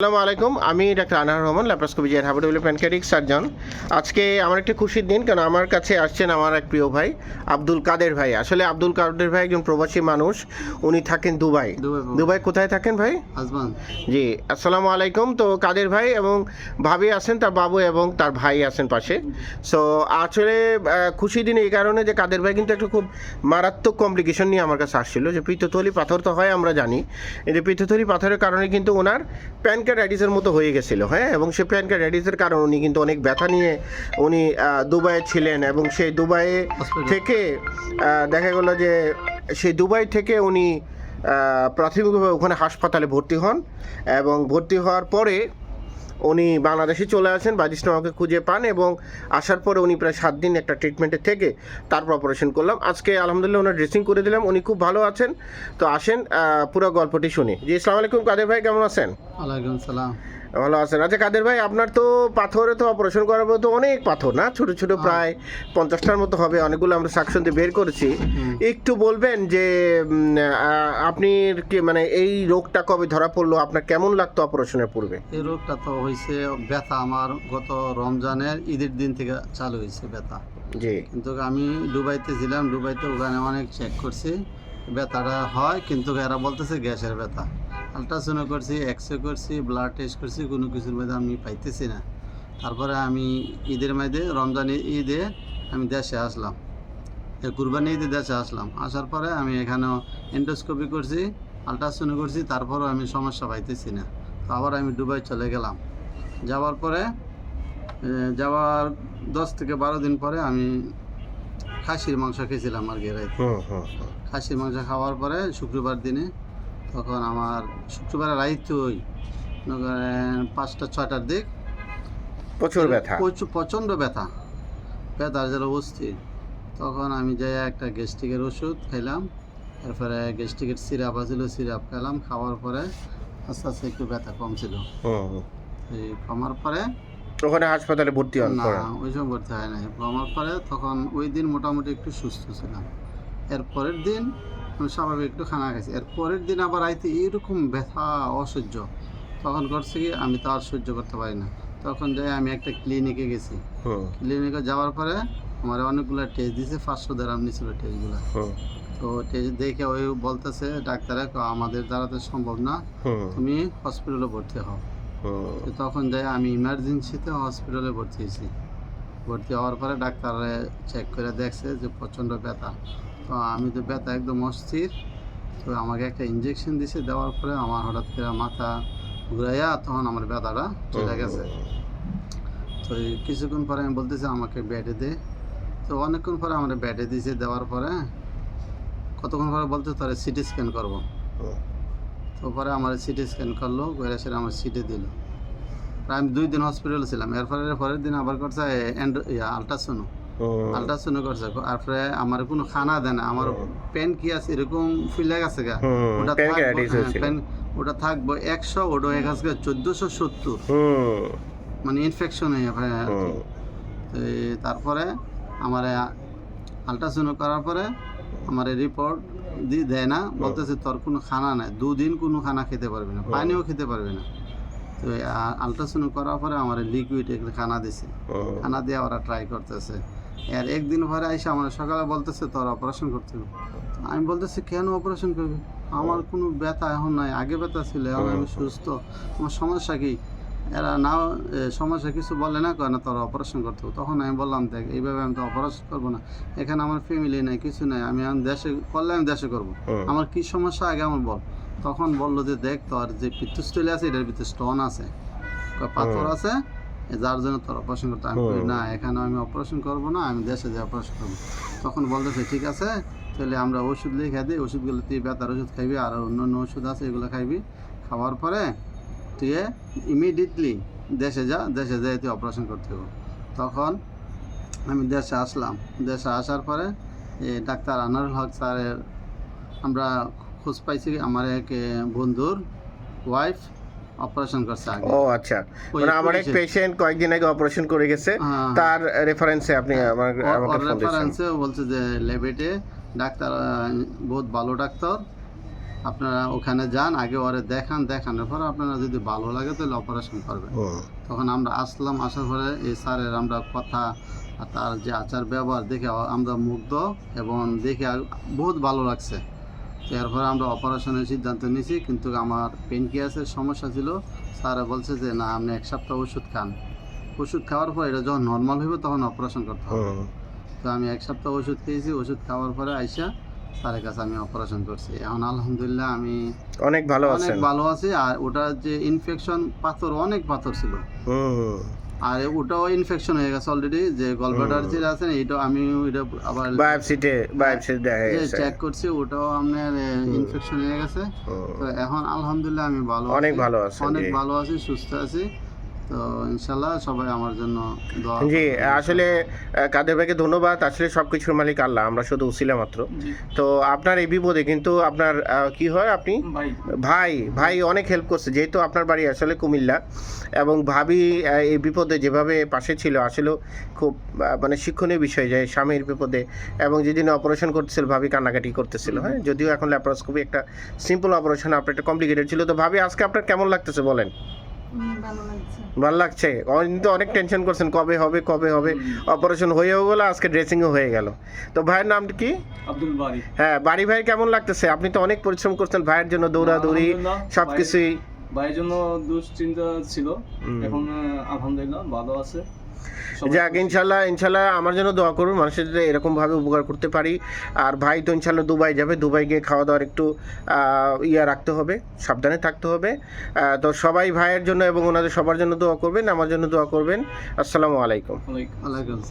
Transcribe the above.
আসসালামু আলাইকুম আমি ডাক্তার আনার রহমান ল্যাপ্রোস্কোপি জের হাবুডুবলি প্যানক্যাটিক সার্জন আজকে আমার একটা খুশির দিন কারণ আমার কাছে আসছেন আমার এক প্রিয় ভাই আব্দুল কাদের ভাই। আসলে আব্দুল কাদের ভাই একজন প্রবাসী মানুষ উনি থাকেন দুবাই। দুবাই কোথায় থাকেন ভাই? জি আসসালামু আলাইকুম। তো কাদের ভাই এবং ভাবি আছেন তার বাবু এবং তার ভাই আছেন পাশে। সো আসলে খুশি দিন এই কারণে যে কাদের ভাই কিন্তু একটা খুব মারাত্মক কমপ্লিকেশন নিয়ে আমার কাছে আসছিল যে পিত্তথলি পাথর তো হয় আমরা জানি। এই যে পিত্তথলি পাথরের কারণে কিন্তু ওনার প্যানকার্ডাইটিসের মতো হয়ে গেছিল হ্যাঁ? এবং সে সেই প্যানকার্ডাইটিসের কারণে উনি কিন্তু অনেক ব্যথা নিয়ে উনি দুবাইয়ে ছিলেন এবং সেই দুবাইয়ে থেকে দেখা গেল যে সেই দুবাই থেকে উনি প্রাথমিকভাবে ওখানে হাসপাতালে ভর্তি হন এবং ভর্তি হওয়ার পরে উনি বাংলাদেশে চলে আসেন বাজিস আমাকে খুঁজে পান এবং আসার পরে উনি প্রায় সাত দিন একটা ট্রিটমেন্টে থেকে তারপর অপারেশন করলাম। আজকে আলহামদুলিল্লাহ ওনার ড্রেসিং করে দিলাম, উনি খুব ভালো আছেন। তো আসেন পুরো গল্পটি শুনি। জি ইসলাম আলাইকুম, কাদের ভাই, কেমন আছেন? সালাম। ভালো আছেন। আচ্ছা কাদের ভাই আপনার তো পাথরে তো অপারেশন করার পর তো অনেক পাথর না? ছোট ছোট প্রায় পঞ্চাশটার মতো হবে। অনেকগুলো আমরা সাকশন দিয়ে বের করেছি। একটু বলবেন যে আপনি কি মানে এই রোগটা কবে ধরা পড়ল? আপনার কেমন লাগতো অপারেশনের পূর্বে? এই রোগটা তো হয়েছে ব্যথা আমার গত রমজানের ঈদের দিন থেকে চালু হয়েছে ব্যথা। জি। কিন্তু আমি দুবাইতে ছিলাম দুবাইতে ওখানে অনেক চেক করছি। ব্যথাটা হয় কিন্তু এরা বলতেছে গ্যাসের ব্যথা। আলট্রাসাউন্ড করছি এক্স রে করছি ব্লাড টেস্ট করছি কোনো কিছুর মধ্যে আমি পাইতেছি না। তারপরে আমি ঈদের মধ্যে রমজান ঈদে আমি দেশে আসলাম। কুরবানি ঈদে দেশে আসলাম। আসার পরে আমি এখানেও এন্ডোস্কোপি করছি আলট্রাসাউন্ড করছি তারপরেও আমি সমস্যা পাইতেছি না। তো আবার আমি দুবাই চলে গেলাম। যাওয়ার পরে যাওয়ার দশ থেকে বারো দিন পরে আমি খাসির মাংস খেয়েছিলাম আর গেরাইতে হুম হুম হুম। খাসির মাংস খাওয়ার পরে শুক্রবার দিনে তখন আমার শুক্রবার রাইতে ওই পাঁচটা ছয়টার দিক। প্রচুর ব্যথা। প্রচুর প্রচণ্ড ব্যথা। ব্যথা যেন অস্থির। তখন আমি যাই একটা গ্যাস্ট্রিকের ওষুধ খেলাম তারপরে গ্যাস্ট্রিকের সিরাপ আছিল সিরাপ খেলাম খাওয়ার পরে আস্তে আস্তে একটু ব্যথা কমছিল। এই কমার পরে ওখানে হাসপাতালে ভর্তি হন না ওই সময় ভর্তি হয় নাই। কমার পরে তখন ওই দিন মোটামুটি একটু সুস্থ ছিলাম। এর পরের দিন আমি স্বাভাবিক একটু খানা খাইছি। এর পরের দিন আবার আইতে এইরকম ব্যথা অসহ্য। তখন করছে কি আমি তো আর সহ্য করতে পারি না। তখন যাই আমি একটা ক্লিনিকে গেছি। ক্লিনিকে যাওয়ার পরে আমার অনেকগুলো টেস্ট দিয়েছে পাঁচশো দেড়াম নিয়েছিল টেস্টগুলো তো টেস্ট দেখে ওই বলতেছে ডাক্তারে আমাদের দ্বারা তো সম্ভব না। তুমি হসপিটালে ভর্তি হও। তখন যাই আমি ইমার্জেন্সিতে হসপিটালে ভর্তি হয়েছি। ভর্তি হওয়ার পরে ডাক্তারে চেক করে দেখছে যে প্রচণ্ড ব্যথা। তো আমি তো ব্যথা একদম অস্থির। তো আমাকে একটা ইঞ্জেকশন দিছে দেওয়ার পরে আমার হঠাৎ করে মাথা ঘুরাইয়া তখন আমার ব্যথাটা চলে গেছে। তো কিছুক্ষণ পরে আমি বলতেছি আমাকে বেডে দে। তো অনেকক্ষণ পরে আমার বেডে দিয়েছে দেওয়ার পরে কতক্ষণ পরে বলতে তোরা সিটি স্ক্যান করব। তো পরে আমার সিটি স্ক্যান করল করে সেটা আমার সিটে দিল। আমি দুই দিন হসপিটালে ছিলাম। এরপরে পরের দিন আবার করছে আলট্রাসাউন্ড হুম। আলট্রাসাউন্ড করছে তারপরে আমার কোনো খানা দেয় না আমার পেন কি আছে এরকম ফুলে গেছে গা। ওটা হ্যাঁ, ওটা থাকব একশো ওটা গেছে চোদ্দোশো সত্তর। মানে ইনফেকশন হয়ে হয়। আর তারপরে আমার আলট্রাসাউন্ড করার পরে আমার রিপোর্ট দিয়ে দেয় না বলতেছে তোর কোনো খানা নাই দুদিন কোনো খানা খেতে পারবি না পানিও খেতে পারবি না। তো আলট্রাসাউন্ড করার পরে আমার লিকুইড খানা দিছে। খানা দিয়ে ওরা ট্রাই করতেছে। আর একদিন পরে এসে আমার সকালে বলতেছে তোর অপারেশন করতে হবে। আমি বলতেছি কেন অপারেশন করবি? আমার কোনো ব্যথা এখন নাই আগে ব্যথা ছিল এখন আমি সুস্থ। আমার সমস্যা কি? এরা না সমস্যা কিছু বলে না কয় না তোর অপারেশন করতে হবে। তখন আমি বললাম দেখ এইভাবে আমি তো অপারেশন করব না। এখানে আমার ফ্যামিলি নাই কিছু নাই আমি আমি দেশে করলে আমি দেশে করব। আমার কি সমস্যা আগে আমার বল। তখন বলল যে দেখ তোর যে পিত্তস্থলী আছে এটার ভিতরে স্টোন আছে। পাথর আছে যার জন্য তোর অপারেশন করতে আমি বলি, না এখানে আমি অপারেশন করব না আমি দেশে যে অপারেশন করব। তখন বলতেছে ঠিক আছে তাহলে আমরা ওষুধ লিখে দিই ওষুধগুলো তুই ব্যথার ওষুধ খাইবি আর অন্য অন্য ওষুধ আছে এগুলো খাইবি। খাওয়ার পরে তুই ইমিডিয়েটলি দেশে যা দেশে যাই তুই অপারেশন করতে হবে। তখন আমি দেশে আসলাম। দেশে আসার পরে ডাক্তার আনারুল হক স্যারের আমরা খোঁজ পাইছি আমার এক বন্ধুর ওয়াইফ অপারেশন করছে আগে। ও আচ্ছা। মানে আমার এক পেশেন্ট কয়েকদিন আগে অপারেশন করে গেছে। হ্যাঁ। তার রেফারেন্সে আপনি আমার আমাকে ফোন রেফারেন্সে বলছে যে লেবেটে ডাক্তার বহুত ভালো ডাক্তার। আপনারা ওখানে যান আগে ওরে দেখান দেখানোর পরে আপনারা যদি ভালো লাগে তাহলে অপারেশন করবেন। তখন আমরা আসলাম আসার পরে এই স্যারের আমরা কথা আর তার যে আচার ব্যবহার দেখে আমরা মুগ্ধ এবং দেখে বহুত ভালো লাগছে। এরপরে আমরা অপারেশনের সিদ্ধান্ত নিয়েছি কিন্তু আমার পেনকিয়াসের সমস্যা ছিল। স্যার বলছে যে না আপনি এক সপ্তাহ ওষুধ খান। ওষুধ খাওয়ার পর এটা যখন নর্মাল হইবে তখন অপারেশন করতে হবে। তো আমি এক সপ্তাহ ওষুধ খেয়েছি ওষুধ খাওয়ার পরে আইসা স্যারের কাছে আমি অপারেশন করছি। এখন আলহামদুলিল্লাহ আমি অনেক ভালো অনেক ভালো আছি আর ওটার যে ইনফেকশন পাথর অনেক পাথর ছিল। আর ওটাও ইনফেকশন হয়ে গেছে অলরেডি যে গলব্লাডার যে যেটা আছে না এটাও আমি এটা আবার বায়োপসিতে বায়োপসিতে দেখা গেছে। চেক করছি ওটাও আপনার ইনফেকশন হয়ে গেছে। তো এখন আলহামদুলিল্লাহ আমি ভালো অনেক ভালো আছি অনেক ভালো আছি সুস্থ আছি। তো ইনশাল্লাহ সবাই আমার জন্য দোয়া জি। আসলে কাদের ভাইকে ধন্যবাদ। আসলে সব কিছুর মালিক আল্লাহ আমরা শুধু উসিলা মাত্র। তো আপনার এই বিপদে কিন্তু আপনার কি হয় আপনি? ভাই। ভাই অনেক হেল্প করছে যেহেতু আপনার বাড়ি আসলে কুমিল্লা। এবং ভাবি এই বিপদে যেভাবে পাশে ছিল আসলে খুব মানে শিক্ষণীয় বিষয় যে স্বামীর বিপদে। এবং যেদিন অপারেশন করতেছিল ভাবি কান্নাকাটি করতেছিল। হ্যাঁ যদিও এখন ল্যাপারোস্কোপি একটা সিম্পল অপারেশন আপনার একটা কমপ্লিকেটেড ছিল। তো ভাবি আজকে আপনার কেমন লাগতেছে বলেন? ভালো লাগছে। ভালো কিন্তু অনেক টেনশন করছেন কবে হবে কবে হবে? অপারেশন হয়েও গেল আজকে ড্রেসিংও হয়ে গেল। তো ভাইয়ের নাম কি? আব্দুল বাড়ি হ্যাঁ বাড়ি ভাই কেমন লাগতেছে? আপনি তো অনেক পরিশ্রম করছেন ভাইয়ের জন্য দৌড়াদৌড়ি সবকিছুই সব কিছুই ভাইয়ের জন্য দুশ্চিন্তা ছিল। এখন আলহামদুলিল্লাহ ভালো আছে। যাক। ইনশাল্লাহ ইনশাল্লাহ আমার জন্য দোয়া করুন মানুষের যাতে এরকম ভাবে উপকার করতে পারি। আর ভাই তো ইনশাল্লাহ দুবাই যাবে দুবাই গিয়ে খাওয়া দাওয়ার একটু ইয়া রাখতে হবে সাবধানে থাকতে হবে। তো সবাই ভাইয়ের জন্য এবং ওনাদের সবার জন্য দোয়া করবেন আমার জন্য দোয়া করবেন। আসসালামু আলাইকুম। ওয়ালাইকুম